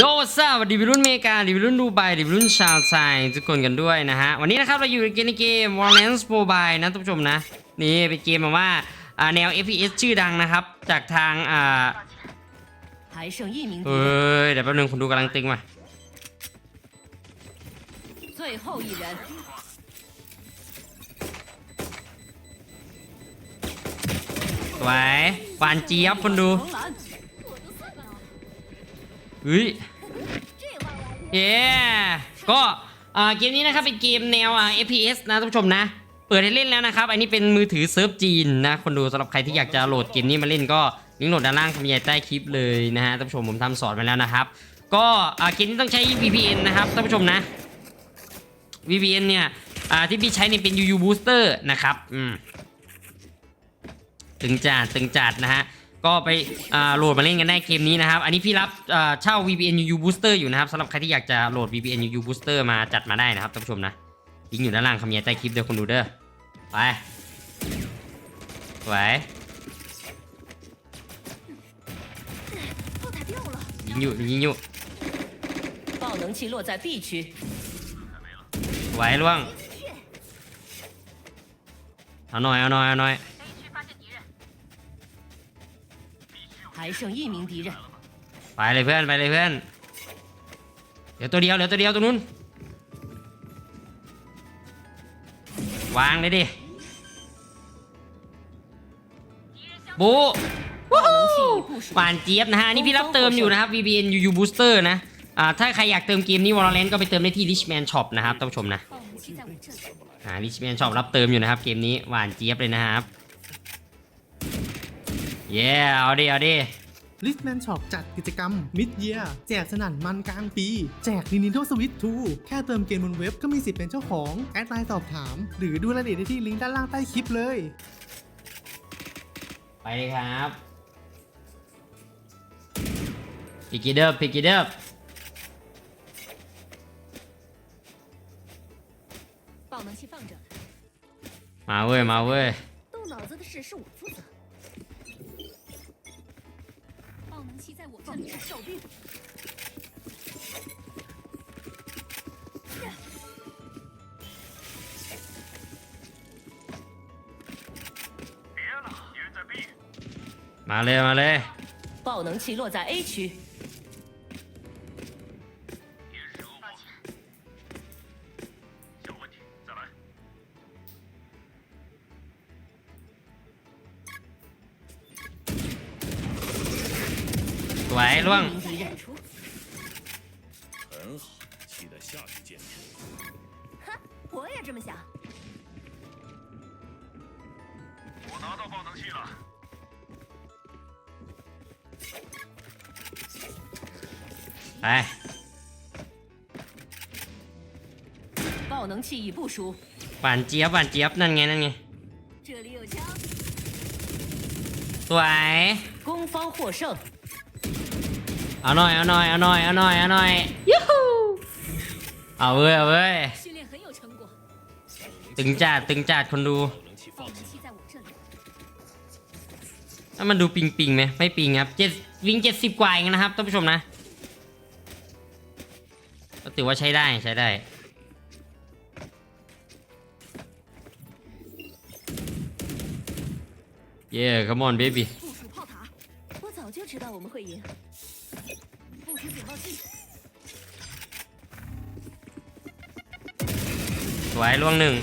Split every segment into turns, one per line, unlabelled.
โยซาวัสดีวิรุ่นเมกาดีวิรุ่นดูไบดีวิรุ่นชาวไทยทุกคนกันด้วยนะฮะ วันนี้นะครับเราอยู่ในเกม w a r l a n d s Mobile นะทุกนผู้ชมนะ นี่เป็นเกมแบบว่าแนว FPS ชื่อดังนะครับ จากทางอ่าเอ้ยเดี๋ยวแป๊บนึงคนดูกำลังตึงมาสวยหวานเจี๊ยบคนดู เฮ้ยเย้ก็เกมนี้นะครับเป็นเกมแนวอ่า FPS นะท่านผู้ชมนะ เปิดให้เล่นแล้วนะครับ อันนี้เป็นมือถือเซิร์ฟจีนนะ คนดูสำหรับใครที่อยากจะโหลดเกมนี้มาเล่นก็ลิงก์โหลดด้านล่างคำบรรยายใต้คลิปเลยนะฮะท่านผู้ชมผมทำสอนไว้แล้วนะครับ ก็เกมนี้ต้องใช้ VPN นะครับท่านผู้ชมนะ VPN เนี่ยที่พี่ใช้เนี่ยเป็น UU Booster นะครับอืมตึงจัดตึงจัดนะฮะ ก็ไปอ่าโหลดมาเล่นกันได้เกมนี้นะครับ อันนี้พี่รับอ่าเช่า VPN UU Booster อยู่นะครับสำหรับใครที่อยากจะโหลด VPN UU Booster มาจัดมาได้นะครับท่านผู้ชมนะลิงก์อยู่ด้านล่างคำบรรยายใต้คลิปเดี๋ยวคนดูเด้อไปสวยยิงอยู่ยิงอยู่
爆能器落在 B区，
สวยล่วงเอาหน่อยเอาหน่อยเอาหน่อย
还剩一名敌人。
ไปเลยเพื่อนไปเลยเพื่อนเดี๋ยวตัวเดียวเดี๋ยวตัวเดียวตรงนู้นวางเลยดิบู
爆能器已部署
หวานเจี๊ยบนะฮะอันนี่พี่รับเติมอยู่นะครับ VPN UU Booster นะอ่าถ้าใครอยากเติมเกมนี้ Valorant ก็ไปเติมได้ที่ Richman Shop นะครับท่านผู้ชมนะอ่า Richman Shop รับเติมอยู่นะครับเกมนี้หวานเจี๊ยบเลยนะครับ เย้เอาดิเอาดิ
ลิสแมนช็อปจัดกิจกรรม Mid Year แจกสนั่นมันกลางปี แจก Nintendo Switch 2 แค่เติมเกมบนเว็บก็มีสิทธิ์เป็นเจ้าของ แอดไลน์สอบถาม หรือดูรายละเอียดได้ที่ลิงก์ด้านล่างใต้คลิปเลย
ไปเลยครับพิกิเดอร์พิกิเดอร์
爆能器放着，
มาเว้ยมาเว้ย
动脑子的事是我 小兵，
别了，敌人在 B。马雷马雷，
爆能器落在 A 区。断了
很好期待下次见面
我也这么想
我拿到爆能器了。
来
爆能器已部署
反击啊反击啊那你那你
这里有枪。
对
攻方获胜。
เอาหน่อยเอาหน่อยเอาหน่อยเอาหน่อยเอาหน่อยยูฮูเอาเว้ยเอาเว้ยตึงจัดตึงจัดคนดูมันดูปิงปิงไหมไม่ปิงครับเจ็ดวิ่งเจ็ดสิบกว่าเองนะครับท่านผู้ชมนะก็ถือว่าใช้ได้ใช้ได้เย่ come on baby
知道我们会赢。部署警报器，
สวยล่วงหนึ่ง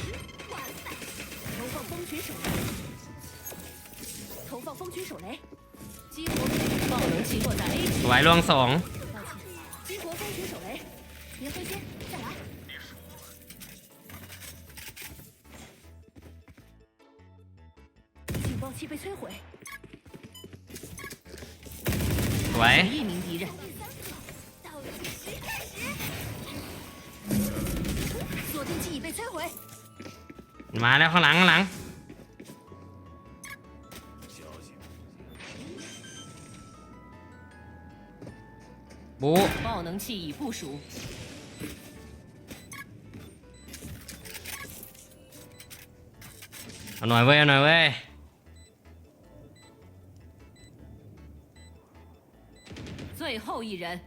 投放蜂群手雷，投放蜂群手雷，激活
爆能器落在 A 区
ส，วยล่วงสอง
警报器，激活蜂群手雷，别灰心，再来。警报器被摧毁，
สวย
一名敌人。
倒计时开始，锁定器已被摧毁，
มาแล้วข้างหลังข้างหลัง
消息，
บู
爆能器已部署，
เอาหน่อยเว้ยเอาหน่อยเว้ย
最后一人。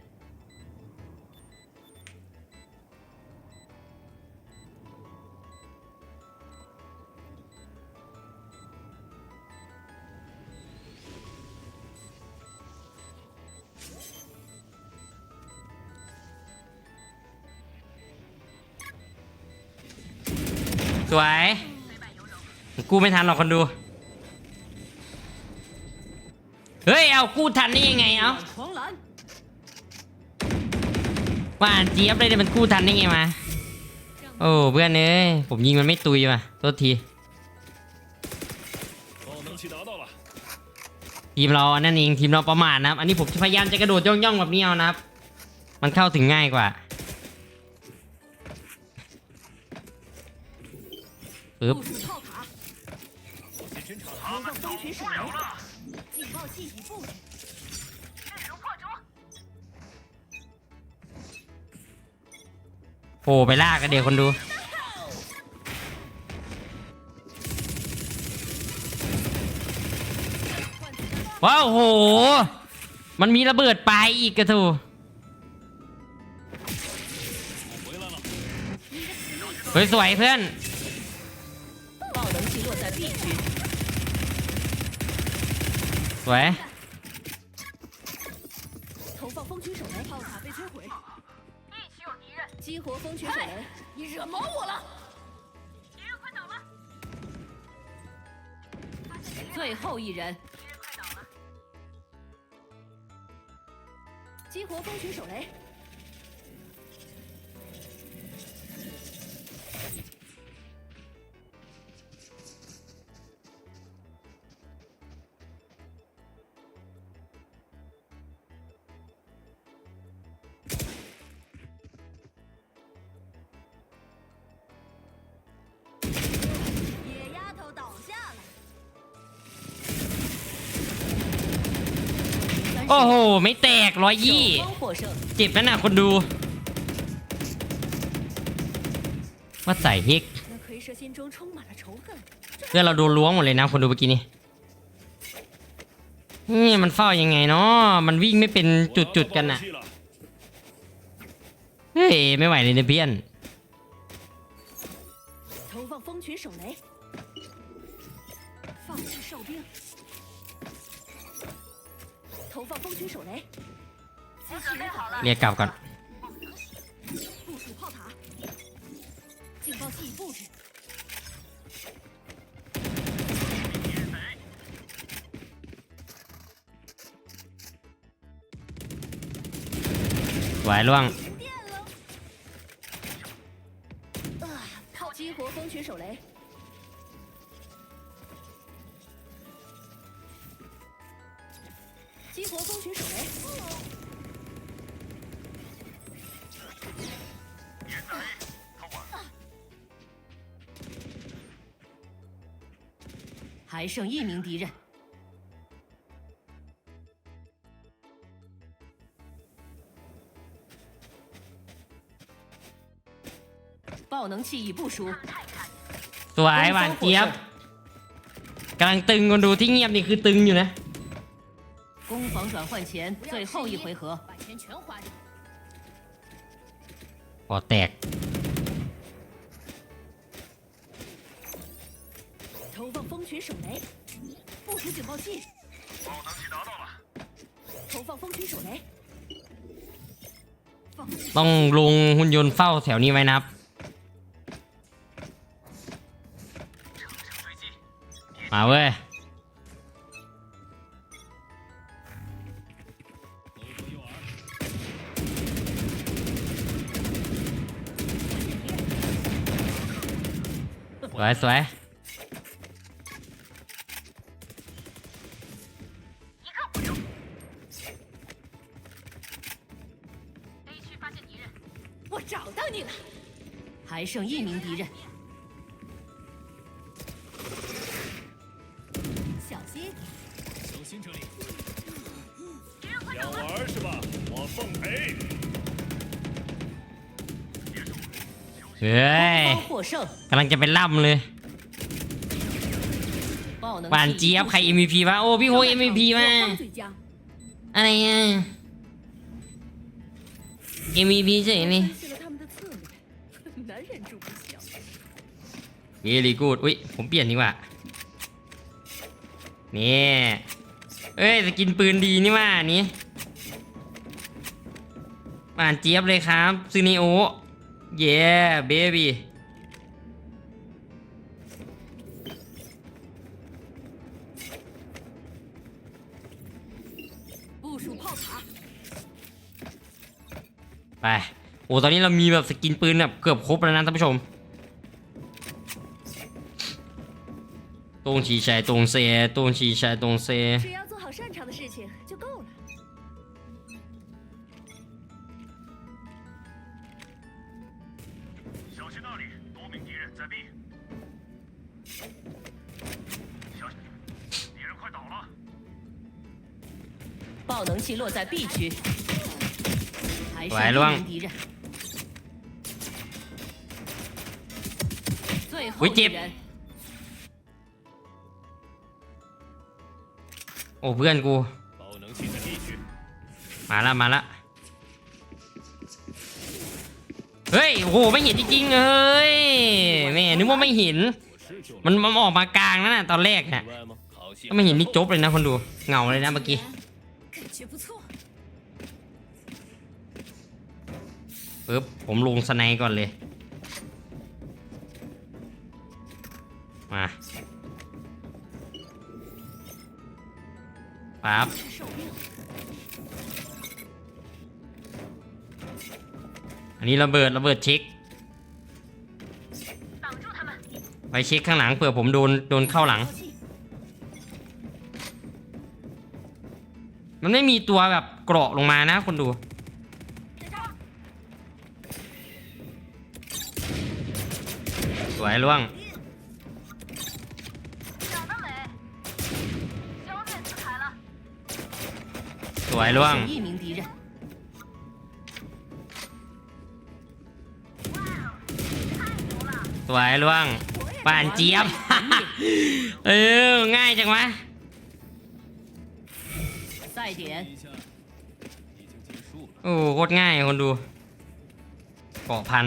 สวย กูไม่ทันหรอกคนดู เฮ้ย เอา กูทันได้ยังไง เอา ว่าเจี๊ยบเลยเนี่ยมันกู้ทันได้ไงมาโอ้เพื่อนเอ้ผมยิงมันไม่ตุยว่ะโทษทีทีมเรานั่นเองทีมเราประมาทนะครับ อันนี้ผมพยายามจะกระโดดย่องย่องแบบนี้เอานะครับ มันเข้าถึงง่ายกว่าปึ๊บ โอ้ไปลากกันเดี๋ยวคนดู ว้าวโห มันมีระเบิดไปอีกกระทูเฮ้ยสวยเพื่อนสวย
激活风雪手雷
你惹毛我了。敌人快倒了。最后一人。
敌人快倒了激活风雪手雷
โอ้โห ไม่แตกร้อยยี่
守方获胜。
เจ็บนั่นน่ะคนดู ว่าใส่ฮิก
那黑蛇心中充满了仇恨。
เพื่อนเราโดนล้วงหมดเลยนะคนดูเมื่อกี้นี่นี่มันเฝ้ายังไงเนาะมันวิ่งไม่เป็น
我
จุด
拿
จุด
到
ๆกัน
爆
อะ
能器了，
เฮ้ย ไม่ไหวเลยเนี่ยเพื่อน
投放风群手雷，放弃哨兵， 投放风群手雷，集齐人好了，
เรียกกลับก่อน
部署炮塔，警报器已布置，
สวยล่วง
还剩一名敌人，爆能器已部署，
สวยหวานเจี๊ยบกำลังตึงคนดูที่เงียบนี่คือตึงอยู่นะ
攻防转换前最后一回合，
把钱全花掉。
พอแตก
投放风群手雷。放弃
ต้องลงหุ่นยนต์เฝ้าแถวนี้ไว้นะครับ มาเว้ย
狗左右耳，
สวยสวย
你了，
还剩一名敌人，
小心！
小心这里，想玩是吧？我奉陪。
เฮ้ย
方获胜，
กำลังจะไปล่ำเลย
爆能
หวาน
器
เจี๊
已
ยบ
部
ใคร
署
MVP วะโอ้พี่โฮ MVP มา
我方最佳，
อะไรอ่ะ MVP เฉยนี่
分析
วีรีกูดอุ้ยผมเปลี่ยนนี่ว่ะนี่เอ้ยสกินปืนดีนี่ว่านี้ป่านเจี๊ยบเลยครับซูนิโอเย่เบบี้ไป โอ้ ตอนนี้เรามีแบบสกินปืนแบบเกือบครบแล้วนะท่านผู้ชม 东西山，东西，东西山，东西。
只要做好擅长的事情就够了。
小心那里，多名敌人在 B。敌人快倒了。
爆能器落在 B 区，还是多敌人。最后一人。
โอ้เพื่อนกู มาละมาละเฮ้ยโอ้ไม่เห็นจริงๆเฮ้ยแม่นึกว่าไม่เห็น มันมันออกมากลางนั่นน่ะตอนแรกฮะก็ไม่เห็นนี่จบเลยนะคนดูเงาเลยนะเมื่อกี้ปึ๊บผมลงสไนก่อนเลย ปั๊บอันนี้ระเบิดระเบิดเช็คไปเช็คข้างหลังเผื่อผมโดนโดนเข้าหลัง มันไม่มีตัวแบบเกราะลงมานะคนดู สวยล่วง สวยล่วง
剩一名敌人。
สวยล่วงป่านเจี๊ยบ เออ ง่ายจังวะ
赛点
一下已经结束了。
โอ้โคตรง่ายคนดูเกาะพัน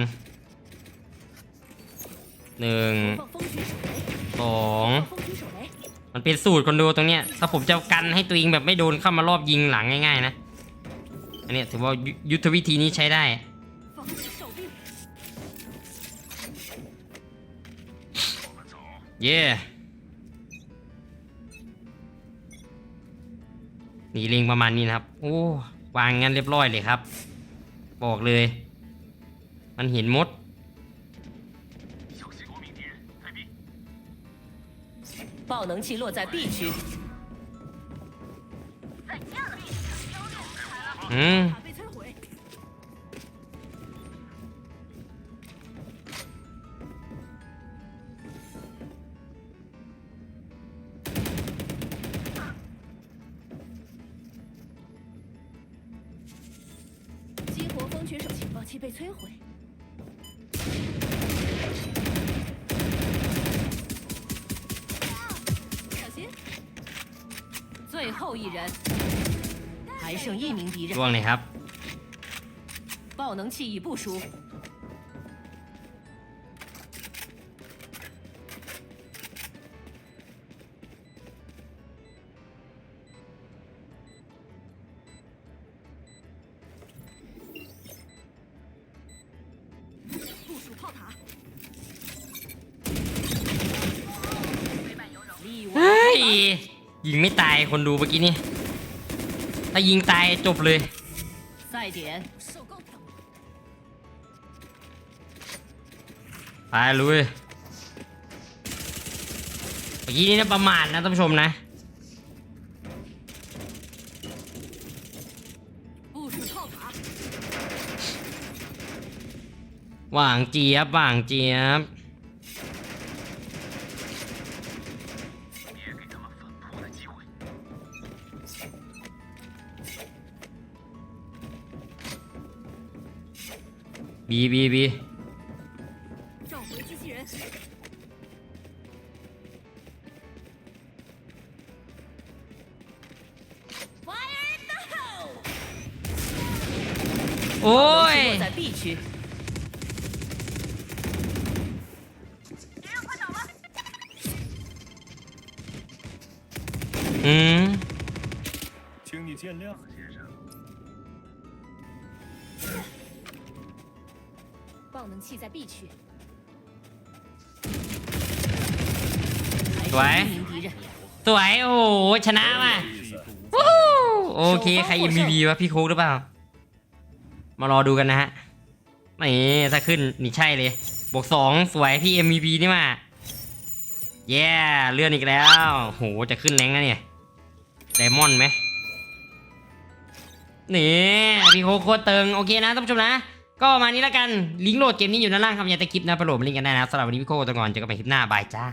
หนึ่ง
投放风群手雷，
สอง
放风群手雷，
มันเป็นสูตรคนดูตรงเนี้ยถ้าผมจะกันให้ตัวเองแบบไม่โดนเข้ามารอบยิงหลังง่ายๆนะอันนี้ถือว่ายุทธวิธีนี้ใช้ได้เย่หนีลิงประมาณนี้นะครับ โอ้ วางงันเรียบร้อยเลยครับ บอกเลย มันเห็นมด
爆能器落在 B 区，
嗯
塔被摧毁。激活风群手情报器被摧毁，
最后一人，还剩一名敌人
ร่。วงเลยครับ
爆能器已部署，
ยิงไม่ตายคนดูเมื่อกี้นี่ ถ้ายิงตายจบเลยไปลุยเมื่อกี้นี่นะประมาทนะท่านผู้ชมนะหว่างเจี๊ยบหว่างเจี๊ยบ 哔哔哔！
召回机器人。
喂。嗯。
请你见谅。
器在 B 区，
还剩一名敌人。
สวย โอ้โหชนะว่ะ
意思
วู้ฮู้โอเค ใคร MVP วะพี่โค้กหรือเปล่า มารอดูกันนะฮะนี่ถ้าขึ้นนี่ใช่เลย บวกสองสวยพี่ MVP นี่มาแย่เลื่อนอีกแล้วโหจะขึ้นแรงนะเนี่ยไดมอนด์ไหมนี่พี่โคโคตรเติงโอเคนะท่านผู้ชมนะ ก็มานี้แล้วกันลิงก์โหลดเกมนี้อยู่ด้านล่างครับอย่าตะคลิปนะไปโหลดมาลิงก์กันได้นะสำหรับวันนี้พี่โคตรตะงอนเจอกันใหม่คลิปหน้าบายจ้า